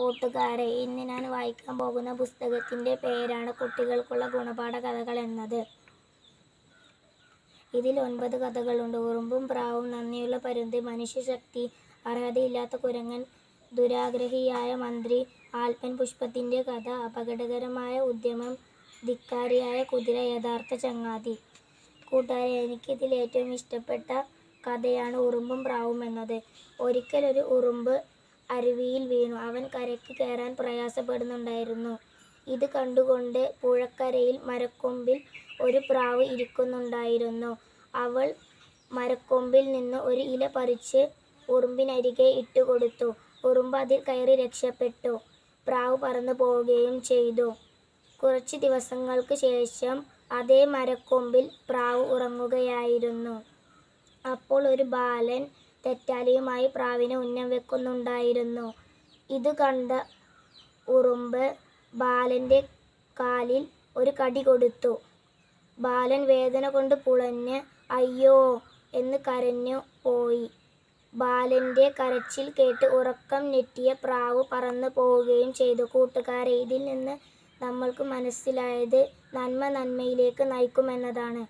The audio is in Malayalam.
കൂട്ടുകാരെ ഇന്ന് ഞാൻ വായിക്കാൻ പോകുന്ന പുസ്തകത്തിന്റെ പേരാണ് കുട്ടികൾക്കുള്ള ഗുണപാഠ കഥകൾ എന്നത്. ഇതിൽ ഒൻപത് കഥകളുണ്ട്. ഉറുമ്പും പ്രാവും നന്ദിയുള്ള പരുന്ത് മനുഷ്യശക്തി അർഹതയില്ലാത്ത കുരങ്ങൻ ദുരാഗ്രഹിയായ മന്ത്രി ആൽപ്പൻ പുഷ്പത്തിന്റെ കഥ അപകടകരമായ ഉദ്യമം ധിക്കാരിയായ കുതിര യഥാർത്ഥ ചങ്ങാതി. കൂട്ടുകാരെ എനിക്കിതിൽ ഏറ്റവും ഇഷ്ടപ്പെട്ട കഥയാണ് ഉറുമ്പും പ്രാവും എന്നത്. ഒരിക്കലൊരു ഉറുമ്പ് അരുവിയിൽ വീണു. അവൻ കരയ്ക്ക് കയറാൻ പ്രയാസപ്പെടുന്നുണ്ടായിരുന്നു. ഇത് കണ്ടുകൊണ്ട് പുഴക്കരയിൽ മരക്കൊമ്പിൽ ഒരു പ്രാവ് ഇരിക്കുന്നുണ്ടായിരുന്നു. അവൾ മരക്കൊമ്പിൽ നിന്ന് ഒരു ഇല പറിച്ച് ഉറുമ്പിനരികെ ഇട്ടുകൊടുത്തു. ഉറുമ്പ് അതിൽ കയറി രക്ഷപ്പെട്ടു. പ്രാവ് പറന്നു പോവുകയും ചെയ്തു. കുറച്ച് ദിവസങ്ങൾക്ക് ശേഷം അതേ മരക്കൊമ്പിൽ പ്രാവ് ഉറങ്ങുകയായിരുന്നു. അപ്പോൾ ഒരു ബാലൻ തെറ്റാലിയുമായി പ്രാവിനെ ഉന്നം വെക്കുന്നുണ്ടായിരുന്നു. ഇത് കണ്ട ഉറുമ്പ് ബാലന്റെ കാലിൽ ഒരു കടി കൊടുത്തു. ബാലൻ വേദന കൊണ്ട് പുളഞ്ഞ് അയ്യോ എന്ന് കരഞ്ഞു പോയി. ബാലന്റെ കരച്ചിൽ കേട്ട് ഉറക്കം ഞെട്ടിയ പ്രാവ് പറന്നു പോവുകയും ചെയ്തു. കൂട്ടുകാരെ ഇതിൽ നിന്ന് നമ്മൾക്ക് മനസ്സിലായത് നന്മ നന്മയിലേക്ക് നയിക്കുമെന്നതാണ്.